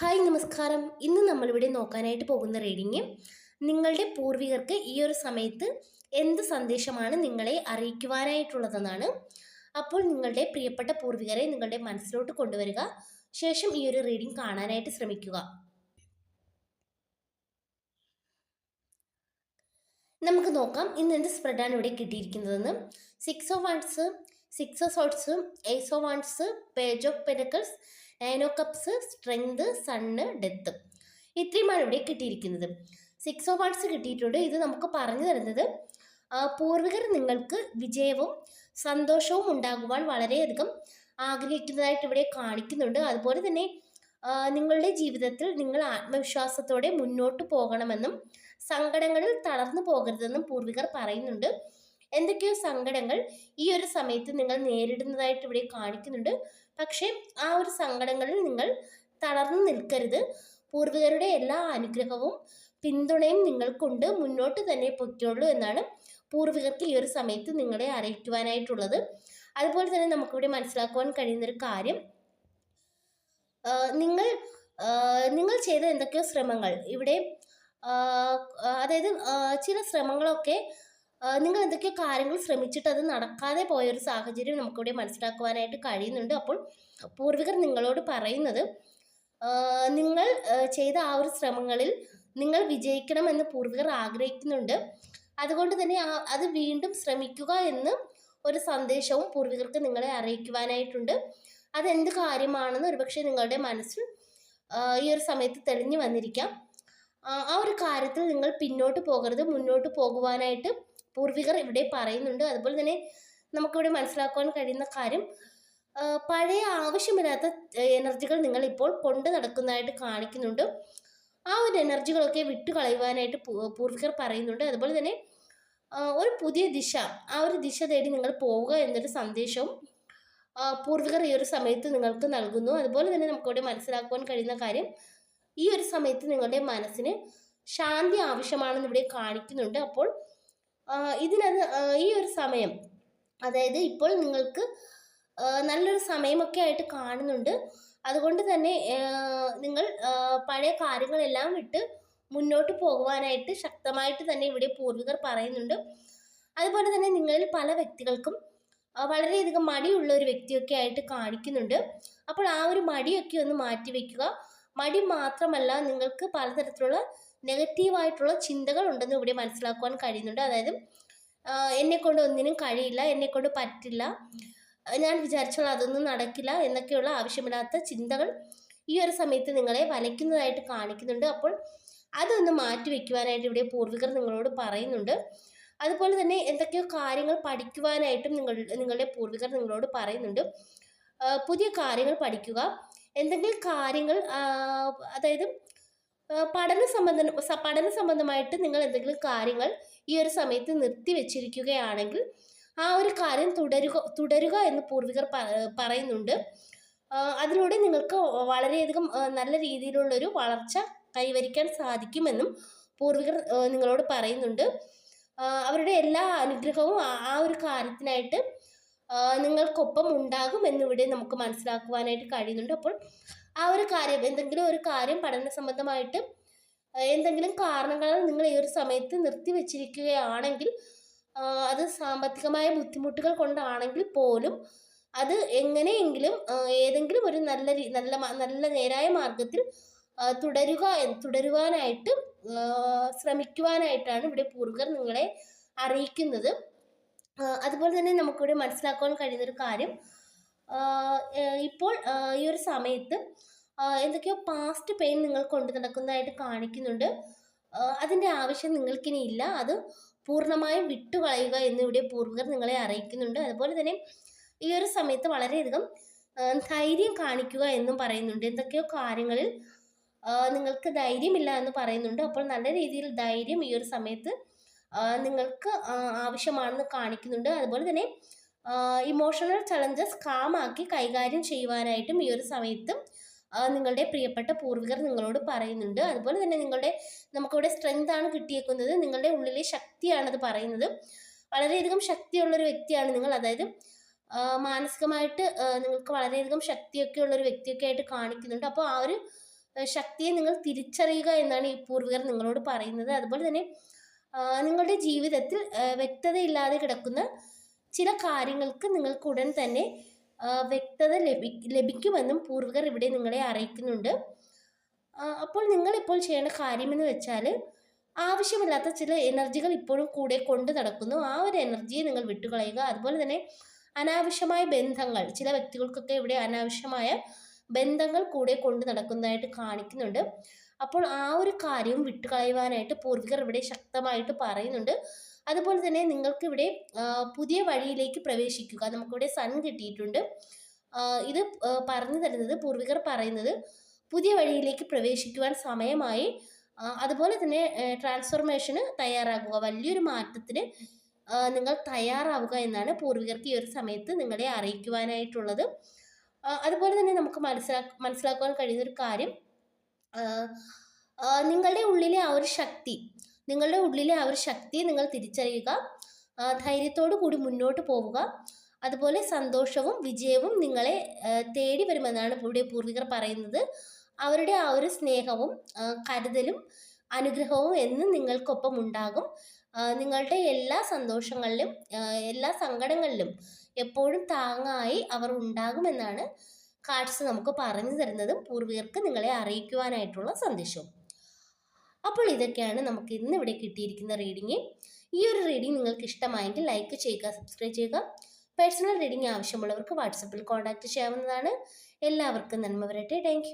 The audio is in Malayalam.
ഹായ് നമസ്കാരം. ഇന്ന് നമ്മളിവിടെ നോക്കാനായിട്ട് പോകുന്ന റീഡിങ് നിങ്ങളുടെ പൂർവികർക്ക് ഈ ഒരു സമയത്ത് എന്ത് സന്ദേശമാണ് നിങ്ങളെ അറിയിക്കുവാനായിട്ടുള്ളതെന്നാണ്. അപ്പോൾ നിങ്ങളുടെ പ്രിയപ്പെട്ട പൂർവികരെ നിങ്ങളുടെ മനസ്സിലോട്ട് കൊണ്ടുവരിക. ശേഷം ഈ ഒരു റീഡിംഗ് കാണാനായിട്ട് ശ്രമിക്കുക. നമുക്ക് നോക്കാം ഇന്ന് എന്ത് സ്പ്രെഡാണ് ഇവിടെ കിട്ടിയിരിക്കുന്നതെന്ന്. Six of wands six of swords ace wands page of pentacles nine cups strength sun death. ഇത്രയുമാണ് ഇവിടെ കിട്ടിയിരിക്കുന്നത്. സിക്സ് ഓഫ് വാൺസ് കിട്ടിയിട്ടുണ്ട്. ഇത് നമുക്ക് പറഞ്ഞു തരുന്നത് പൂർവികർ നിങ്ങൾക്ക് വിജയവും സന്തോഷവും ഉണ്ടാകുവാൻ വളരെയധികം ആഗ്രഹിക്കുന്നതായിട്ട് ഇവിടെ കാണിക്കുന്നുണ്ട്. അതുപോലെ തന്നെ നിങ്ങളുടെ ജീവിതത്തിൽ നിങ്ങൾ ആത്മവിശ്വാസത്തോടെ മുന്നോട്ട് പോകണമെന്നും സങ്കടങ്ങളിൽ തളർന്നു പോകരുതെന്നും പൂർവികർ പറയുന്നുണ്ട്. എന്തൊക്കെയോ സങ്കടങ്ങൾ ഈ ഒരു സമയത്ത് നിങ്ങൾ നേരിടുന്നതായിട്ട് ഇവിടെ കാണിക്കുന്നുണ്ട്. പക്ഷേ ആ ഒരു സങ്കടങ്ങളിൽ നിങ്ങൾ തളർന്നു നിൽക്കരുത്. പൂർവികരുടെ എല്ലാ അനുഗ്രഹവും പിന്തുണയും നിങ്ങൾക്കുണ്ട്. മുന്നോട്ട് തന്നെ പൊയ്ക്കോളൂ എന്നാണ് പൂർവികർക്ക് ഈ ഒരു സമയത്ത് നിങ്ങളെ അറിയിക്കുവാനായിട്ടുള്ളത്. അതുപോലെ തന്നെ നമുക്കിവിടെ മനസ്സിലാക്കുവാൻ കഴിയുന്നൊരു കാര്യം. നിങ്ങൾ നിങ്ങൾ ചെയ്ത എന്തൊക്കെയോ ശ്രമങ്ങൾ ഇവിടെ അതായത് ചില ശ്രമങ്ങളൊക്കെ നിങ്ങൾ എന്തൊക്കെ കാര്യങ്ങൾ ശ്രമിച്ചിട്ട് അത് നടക്കാതെ പോയൊരു സാഹചര്യം നമുക്കിവിടെ മനസ്സിലാക്കുവാനായിട്ട് കഴിയുന്നുണ്ട്. അപ്പോൾ പൂർവികർ നിങ്ങളോട് പറയുന്നത് നിങ്ങൾ ചെയ്ത ആ ഒരു ശ്രമങ്ങളിൽ നിങ്ങൾ വിജയിക്കണമെന്ന് പൂർവികർ ആഗ്രഹിക്കുന്നുണ്ട്. അതുകൊണ്ട് തന്നെ അത് വീണ്ടും ശ്രമിക്കുക എന്ന് ഒരു സന്ദേശവും പൂർവികർക്ക് നിങ്ങളെ അറിയിക്കുവാനായിട്ടുണ്ട്. അതെന്ത് കാര്യമാണെന്ന് ഒരുപക്ഷെ നിങ്ങളുടെ മനസ്സിൽ ഈ ഒരു സമയത്ത് തെളിഞ്ഞു വന്നിരിക്കാം. ആ ഒരു കാര്യത്തിൽ നിങ്ങൾ പിന്നോട്ട് പോകരുത് മുന്നോട്ട് പോകുവാനായിട്ട് പൂർവികർ ഇവിടെ പറയുന്നുണ്ട്. അതുപോലെ തന്നെ നമുക്കിവിടെ മനസ്സിലാക്കുവാൻ കഴിയുന്ന കാര്യം പഴയ ആവശ്യമില്ലാത്ത എനർജികൾ നിങ്ങൾ ഇപ്പോൾ കൊണ്ടു നടക്കുന്നതായിട്ട് കാണിക്കുന്നുണ്ട്. ആ ഒരു എനർജികളൊക്കെ വിട്ടു കളയുവാനായിട്ട് പൂർവികർ പറയുന്നുണ്ട്. അതുപോലെ തന്നെ ഒരു പുതിയ ദിശ ആ ഒരു ദിശ തേടി നിങ്ങൾ പോവുക എന്നൊരു സന്ദേശവും പൂർവികർ ഈ ഒരു സമയത്ത് നിങ്ങൾക്ക് നൽകുന്നു. അതുപോലെ തന്നെ നമുക്കിവിടെ മനസ്സിലാക്കുവാൻ കഴിയുന്ന കാര്യം ഈ ഒരു സമയത്ത് നിങ്ങളുടെ മനസ്സിന് ശാന്തി ആവശ്യമാണെന്ന് ഇവിടെ കാണിക്കുന്നുണ്ട്. അപ്പോൾ ഇതിനത് ഈ ഒരു സമയം അതായത് ഇപ്പോൾ നിങ്ങൾക്ക് നല്ലൊരു സമയമൊക്കെ ആയിട്ട് കാണുന്നുണ്ട്. അതുകൊണ്ട് തന്നെ നിങ്ങൾ പഴയ കാര്യങ്ങളെല്ലാം വിട്ട് മുന്നോട്ട് പോകുവാനായിട്ട് ശക്തമായിട്ട് തന്നെ ഇവിടെ പൂർവികർ പറയുന്നുണ്ട്. അതുപോലെ തന്നെ നിങ്ങളിൽ പല വ്യക്തികൾക്കും വളരെയധികം മടിയുള്ള ഒരു വ്യക്തിയൊക്കെ ആയിട്ട് കാണിക്കുന്നുണ്ട്. അപ്പോൾ ആ ഒരു മടിയൊക്കെ ഒന്ന് മാറ്റി വെക്കുക മടി മാത്രമല്ല നിങ്ങൾക്ക് പലതരത്തിലുള്ള നെഗറ്റീവായിട്ടുള്ള ചിന്തകൾ ഉണ്ടെന്ന് ഇവിടെ മനസ്സിലാക്കുവാൻ കഴിയുന്നുണ്ട്. അതായത് എന്നെ കൊണ്ട് ഒന്നിനും കഴിയില്ല എന്നെ കൊണ്ട് പറ്റില്ല ഞാൻ വിചാരിച്ചാൽ അതൊന്നും നടക്കില്ല എന്നൊക്കെയുള്ള ആവശ്യമില്ലാത്ത ചിന്തകൾ ഈ ഒരു സമയത്ത് നിങ്ങളെ വലയ്ക്കുന്നതായിട്ട് കാണിക്കുന്നുണ്ട്. അപ്പോൾ അതൊന്ന് മാറ്റി വെക്കുവാനായിട്ട് ഇവിടെ പൂർവികർ നിങ്ങളോട് പറയുന്നുണ്ട്. അതുപോലെ തന്നെ എന്തൊക്കെയോ കാര്യങ്ങൾ പഠിക്കുവാനായിട്ടും നിങ്ങൾ നിങ്ങളുടെ പൂർവികർ നിങ്ങളോട് പറയുന്നുണ്ട്. പുതിയ കാര്യങ്ങൾ പഠിക്കുക. എന്തെങ്കിലും കാര്യങ്ങൾ അതായത് പഠന സംബന്ധ പഠന സംബന്ധമായിട്ട് നിങ്ങൾ എന്തെങ്കിലും കാര്യങ്ങൾ ഈ ഒരു സമയത്ത് നിർത്തി വെച്ചിരിക്കുകയാണെങ്കിൽ ആ ഒരു കാര്യം തുടരുക തുടരുക എന്ന് പൂർവികർ പറയുന്നുണ്ട്. അതിലൂടെ നിങ്ങൾക്ക് വളരെയധികം നല്ല രീതിയിലുള്ളൊരു വളർച്ച കൈവരിക്കാൻ സാധിക്കുമെന്നും പൂർവികർ നിങ്ങളോട് പറയുന്നുണ്ട്. അവരുടെ എല്ലാ അനുഗ്രഹവും ആ ഒരു കാര്യത്തിനായിട്ട് നിങ്ങൾക്കൊപ്പം ഉണ്ടാകും എന്നിവിടെ നമുക്ക് മനസ്സിലാക്കുവാനായിട്ട് കഴിയുന്നുണ്ട്. അപ്പോൾ ആ ഒരു കാര്യം എന്തെങ്കിലും ഒരു കാര്യം പഠന സംബന്ധമായിട്ട് എന്തെങ്കിലും കാരണങ്ങളാൽ നിങ്ങൾ ഈ ഒരു സമയത്ത് നിർത്തി വെച്ചിരിക്കുകയാണെങ്കിൽ അത് സാമ്പത്തികമായ ബുദ്ധിമുട്ടുകൾ കൊണ്ടാണെങ്കിൽ പോലും അത് എങ്ങനെയെങ്കിലും ഏതെങ്കിലും ഒരു നല്ല നല്ല നല്ല നേരായ മാർഗത്തിൽ തുടരുക തുടരുവാനായിട്ട് ശ്രമിക്കുവാനായിട്ടാണ് ഇവിടെ പൂർവികർ നിങ്ങളെ അറിയിക്കുന്നത്. അതുപോലെ തന്നെ നമുക്കിവിടെ മനസ്സിലാക്കുവാൻ കഴിയുന്നൊരു കാര്യം ഇപ്പോൾ ഈ ഒരു സമയത്ത് എന്തൊക്കെയോ പാസ്റ്റ് പെയിൻ നിങ്ങൾ കൊണ്ടു നടക്കുന്നതായിട്ട് കാണിക്കുന്നുണ്ട്. അതിന്റെ ആവശ്യം നിങ്ങൾക്കിനി ഇല്ല. അത് പൂർണമായും വിട്ടുകളയുക എന്നിവിടെ പൂർവികർ നിങ്ങളെ അറിയിക്കുന്നുണ്ട്. അതുപോലെ തന്നെ ഈ ഒരു സമയത്ത് വളരെയധികം ധൈര്യം കാണിക്കുക എന്നും പറയുന്നുണ്ട്. എന്തൊക്കെയോ കാര്യങ്ങളിൽ നിങ്ങൾക്ക് ധൈര്യമില്ല എന്ന് പറയുന്നുണ്ട്. അപ്പോൾ നല്ല രീതിയിൽ ധൈര്യം ഈ ഒരു സമയത്ത് നിങ്ങൾക്ക് ആവശ്യമാണെന്ന് കാണിക്കുന്നുണ്ട്. അതുപോലെ തന്നെ ഇമോഷണൽ ചലഞ്ചസ് കാമാക്കി കൈകാര്യം ചെയ്യുവാനായിട്ടും ഈ ഒരു സമയത്ത് നിങ്ങളുടെ പ്രിയപ്പെട്ട പൂർവികർ നിങ്ങളോട് പറയുന്നുണ്ട്. അതുപോലെ തന്നെ നിങ്ങളുടെ നമുക്കിവിടെ സ്ട്രെങ്ത് ആണ് കിട്ടിയേക്കുന്നത്. നിങ്ങളുടെ ഉള്ളിലെ ശക്തിയാണത് പറയുന്നത്. വളരെയധികം ശക്തിയുള്ളൊരു വ്യക്തിയാണ് നിങ്ങൾ. അതായത് മാനസികമായിട്ട് നിങ്ങൾക്ക് വളരെയധികം ശക്തിയൊക്കെ ഉള്ളൊരു വ്യക്തിയൊക്കെ ആയിട്ട് കാണിക്കുന്നുണ്ട്. അപ്പോൾ ആ ഒരു ശക്തിയെ നിങ്ങൾ തിരിച്ചറിയുക എന്നാണ് ഈ പൂർവികർ നിങ്ങളോട് പറയുന്നത്. അതുപോലെ തന്നെ നിങ്ങളുടെ ജീവിതത്തിൽ വ്യക്തതയില്ലാതെ കിടക്കുന്ന ചില കാര്യങ്ങൾക്ക് നിങ്ങൾക്ക് ഉടൻ തന്നെ വ്യക്തത ലഭി ലഭിക്കുമെന്നും പൂർവികർ ഇവിടെ നിങ്ങളെ അറിയിക്കുന്നുണ്ട്. അപ്പോൾ നിങ്ങളിപ്പോൾ ചെയ്യേണ്ട കാര്യമെന്ന് വെച്ചാൽ ആവശ്യമില്ലാത്ത ചില എനർജികൾ ഇപ്പോഴും കൂടെ കൊണ്ട് നടക്കുന്നു. ആ ഒരു എനർജിയെ നിങ്ങൾ വിട്ടുകളയുക. അതുപോലെ തന്നെ അനാവശ്യമായ ബന്ധങ്ങൾ ചില വ്യക്തികൾക്കൊക്കെ ഇവിടെ അനാവശ്യമായ ബന്ധങ്ങൾ കൂടെ കൊണ്ട് നടക്കുന്നതായിട്ട് കാണിക്കുന്നുണ്ട്. അപ്പോൾ ആ ഒരു കാര്യവും വിട്ടുകളയുവാനായിട്ട് പൂർവികർ ഇവിടെ ശക്തമായിട്ട് പറയുന്നുണ്ട്. അതുപോലെ തന്നെ നിങ്ങൾക്ക് ഇവിടെ പുതിയ വഴിയിലേക്ക് പ്രവേശിക്കുക. നമുക്കിവിടെ സൺ കിട്ടിയിട്ടുണ്ട്. ഇത് പറഞ്ഞു തരുന്നത് പൂർവികർ പറയുന്നത് പുതിയ വഴിയിലേക്ക് പ്രവേശിക്കുവാൻ സമയമായി. അതുപോലെ തന്നെ ട്രാൻസ്ഫോർമേഷന് തയ്യാറാകുക. വലിയൊരു മാറ്റത്തിന് നിങ്ങൾ തയ്യാറാവുക എന്നാണ് പൂർവികർക്ക് ഈ ഒരു സമയത്ത് നിങ്ങളെ അറിയിക്കുവാനായിട്ടുള്ളത്. അതുപോലെ തന്നെ നമുക്ക് മനസ്സിലാ മനസ്സിലാക്കുവാൻ കഴിയുന്ന ഒരു കാര്യം നിങ്ങളുടെ ഉള്ളിലെ ആ ഒരു ശക്തി നിങ്ങളുടെ ഉള്ളിലെ ആ ഒരു ശക്തിയെ നിങ്ങൾ തിരിച്ചറിയുക ധൈര്യത്തോടു കൂടി മുന്നോട്ട് പോവുക അതുപോലെ സന്തോഷവും വിജയവും നിങ്ങളെ തേടി വരുമെന്നാണ് ഇവിടെ പൂർവികർ പറയുന്നത്. അവരുടെ ആ ഒരു സ്നേഹവും കരുതലും അനുഗ്രഹവും എന്നും നിങ്ങൾക്കൊപ്പം ഉണ്ടാകും. നിങ്ങളുടെ എല്ലാ സന്തോഷങ്ങളിലും എല്ലാ സങ്കടങ്ങളിലും എപ്പോഴും താങ്ങായി അവർ ഉണ്ടാകുമെന്നാണ് കാർഡ്സ് നമുക്ക് പറഞ്ഞു തരുന്നതും പൂർവികർക്ക് നിങ്ങളെ അറിയിക്കുവാനായിട്ടുള്ള സന്ദേശവും. അപ്പോൾ ഇതൊക്കെയാണ് നമുക്ക് ഇന്ന് ഇവിടെ കിട്ടിയിരിക്കുന്ന റീഡിങ് ഈ ഒരു റീഡിംഗ് നിങ്ങൾക്ക് ഇഷ്ടമായെങ്കിൽ ലൈക്ക് ചെയ്യുക സബ്സ്ക്രൈബ് ചെയ്യുക. പേഴ്സണൽ റീഡിംഗ് ആവശ്യമുള്ളവർക്ക് വാട്സപ്പിൽ കോൺടാക്റ്റ് ചെയ്യാവുന്നതാണ്. എല്ലാവർക്കും നന്മ വരട്ടെ. താങ്ക്